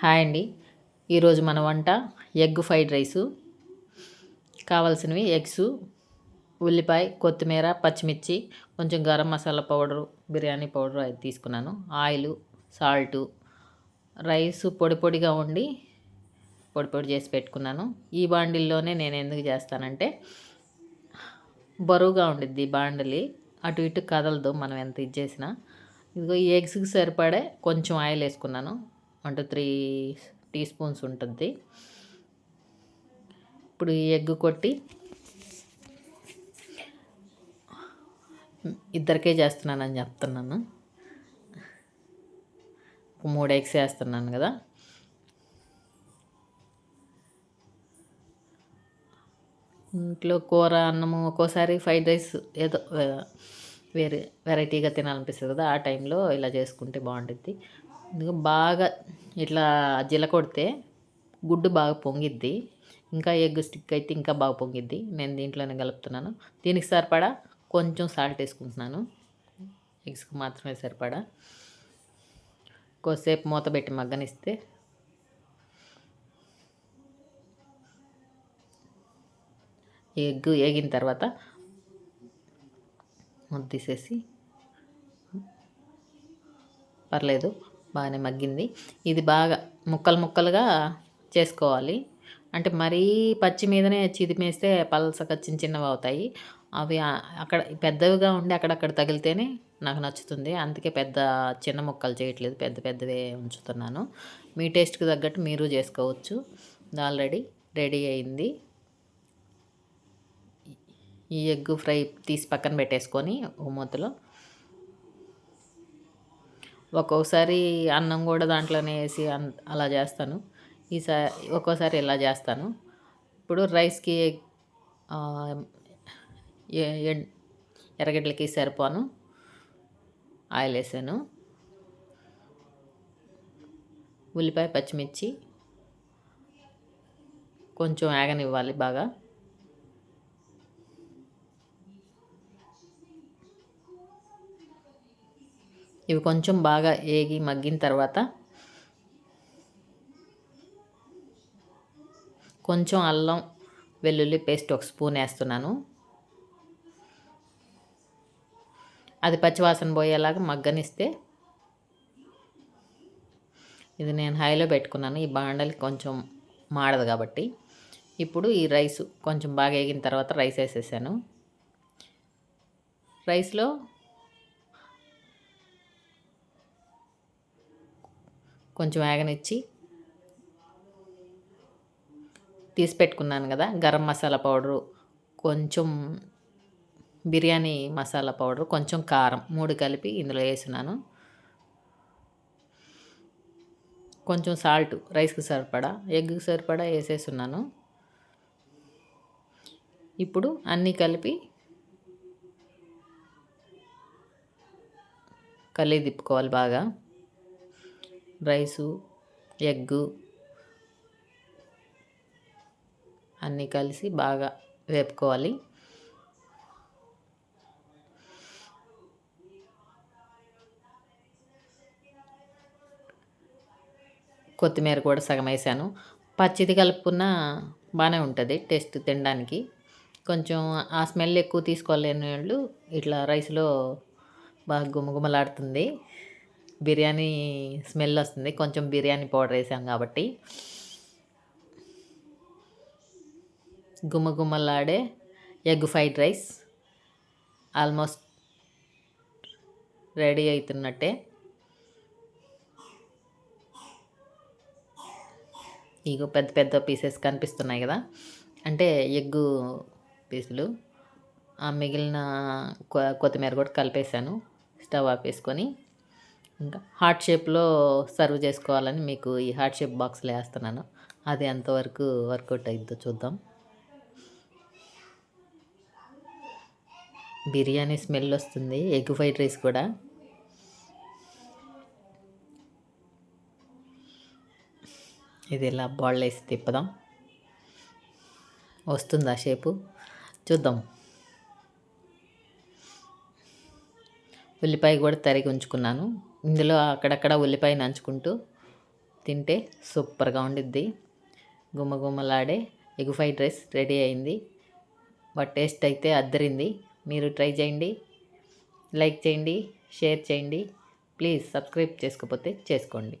Hi అండి. ఈరోజు మన వంట ఎగ్ ఫ్రైడ్ రైసు. కావాల్సినవి ఎగ్స్ ఉల్లిపాయ కొత్తిమీర పచ్చిమిర్చి కొంచెం గరం మసాలా పౌడరు బిర్యానీ పౌడరు అది తీసుకున్నాను. ఆయిల్ సాల్టు రైస్ పొడి పొడిగా ఉండి పొడి పొడి చేసి పెట్టుకున్నాను. ఈ బాండిల్లోనే నేను ఎందుకు చేస్తానంటే బరువుగా ఉండిద్ది బాండిలి. అటు ఇటు కదలదు మనం ఎంత ఇది చేసినా. ఇదిగో ఈ ఎగ్స్కి సరిపడే కొంచెం ఆయిల్ వేసుకున్నాను అంటే త్రీ టీ స్పూన్స్ ఉంటుంది. ఇప్పుడు ఈ ఎగ్ కొట్టి ఇద్దరికే చేస్తున్నానని చెప్తున్నాను. మూడు ఎగ్స్ వేస్తున్నాను కదా. ఇంట్లో కూర అన్నము ఒక్కోసారి ఫ్రైడ్ రైస్ ఏదో వేరే వెరైటీగా తినాలనిపిస్తుంది కదా ఆ టైంలో ఇలా చేసుకుంటే బాగుంటుంది. బాగా ఇట్లా జిల కొడితే గుడ్డు బాగా పొంగిద్ది. ఇంకా ఎగ్ స్టిక్ అయితే ఇంకా బాగా పొంగిద్ది. నేను దీంట్లోనే కలుపుతున్నాను. దీనికి సరిపడా కొంచెం సాల్ట్ వేసుకుంటున్నాను. ఎగ్స్కి మాత్రమే సరిపడా. కొద్దిసేపు మూత పెట్టి మగ్గనిస్తే ఎగ్ వేగిన తర్వాత మూత తీసేసి పర్లేదు. బాగానే మగ్గింది. ఇది బాగా ముక్కలు ముక్కలుగా చేసుకోవాలి. అంటే మరీ పచ్చి మీదనే చిదిమేస్తే పలసగా చిన్న చిన్నవి అవుతాయి. అవి అక్కడ పెద్దవిగా ఉండి అక్కడక్కడ తగిలితేనే నాకు నచ్చుతుంది. అందుకే పెద్ద చిన్న ముక్కలు చేయట్లేదు. పెద్ద పెద్దవే ఉంచుతున్నాను. మీ టేస్ట్కి తగ్గట్టు మీరు చేసుకోవచ్చు. ఆల్రెడీ రెడీ అయింది. ఈ ఎగ్ ఫ్రై తీసి పక్కన పెట్టేసుకొని ఓ మూతలో ఒక్కొక్కసారి అన్నం కూడా దాంట్లోనే వేసి అలా చేస్తాను. ఈసారి ఒక్కోసారి ఇలా చేస్తాను. ఇప్పుడు రైస్కి ఎర్రగడ్డలకి సరిపోను. ఆయిల్ వేసాను. ఉల్లిపాయ పచ్చిమిర్చి కొంచెం ఆగనివ్వాలి బాగా. ఇవి కొంచెం బాగా ఏగి మగ్గిన తర్వాత కొంచెం అల్లం వెల్లుల్లి పేస్ట్ ఒక స్పూన్ వేస్తున్నాను. అది పచ్చివాసన పోయేలాగా మగ్గనిస్తే ఇది నేను హైలో పెట్టుకున్నాను. ఈ బాండలి కొంచెం మాడదు కాబట్టి. ఇప్పుడు ఈ రైస్ కొంచెం బాగా వేగిన తర్వాత రైస్ వేసేసాను. రైస్లో కొంచెం వేగనిచ్చి తీసి పెట్టుకున్నాను కదా గరం మసాలా పౌడరు కొంచెం బిర్యానీ మసాలా పౌడర్ కొంచెం కారం మూడు కలిపి ఇందులో వేసినాను కొంచెం సాల్ట్ రైస్కి సరిపడా ఎగ్కి సరిపడా వేసేసున్నాను ఇప్పుడు అన్నీ కలిపి కలిగి తిప్పుకోవాలి బాగా. రైసు ఎగ్గు అన్నీ కలిసి బాగా వేపుకోవాలి. కొత్తిమీర కూడా సగం వేసాను. పచ్చిది కలుపుకున్న బాగానే ఉంటుంది టేస్ట్ తినడానికి. కొంచెం ఆ స్మెల్ ఎక్కువ తీసుకోలేని వాళ్ళు ఇట్లా రైస్లో బాగా గుమగుమలాడుతుంది. బిర్యానీ స్మెల్ వస్తుంది. కొంచెం బిర్యానీ పౌడర్ వేసాం కాబట్టి. గుమ్మగుమ్మలాడే egg fried rice almost ready అవుతున్నట్టే ఇగో పెద్ద పెద్ద పీసెస్ కనిపిస్తున్నాయి కదా. అంటే ఎగ్గు పీసులు. ఆ మిగిలిన కొత్తిమీర కూడా కలిపేసాను. స్టవ్ ఆపేసుకొని ఇంకా హార్ట్ షేప్లో సర్వ్ చేసుకోవాలని మీకు ఈ హార్ట్ షేప్ బాక్స్లో వేస్తున్నాను. అది ఎంతవరకు వర్కౌట్ అయిద్దో చూద్దాం. బిర్యానీ స్మెల్ వస్తుంది ఎగ్ ఫ్రైడ్ రైస్ కూడా. ఇది ఇలా బాల్ వేసి తిప్పదాం. వస్తుందా షేపు? చూద్దాం. ఉల్లిపాయ కూడా తరిగి ఉంచుకున్నాను. ఇందులో అక్కడక్కడ ఉల్లిపాయ నంచుకుంటూ తింటే సూపర్గా ఉండిద్ది. గుమ్మగుమ్మలాడే ఎగ్ ఫ్రైడ్ రైస్ రెడీ అయింది. బట్ టేస్ట్ అయితే అద్దరింది. మీరు ట్రై చేయండి లైక్ చేయండి షేర్ చేయండి. ప్లీజ్ సబ్స్క్రైబ్ చేసుకోకపోతే చేసుకోండి.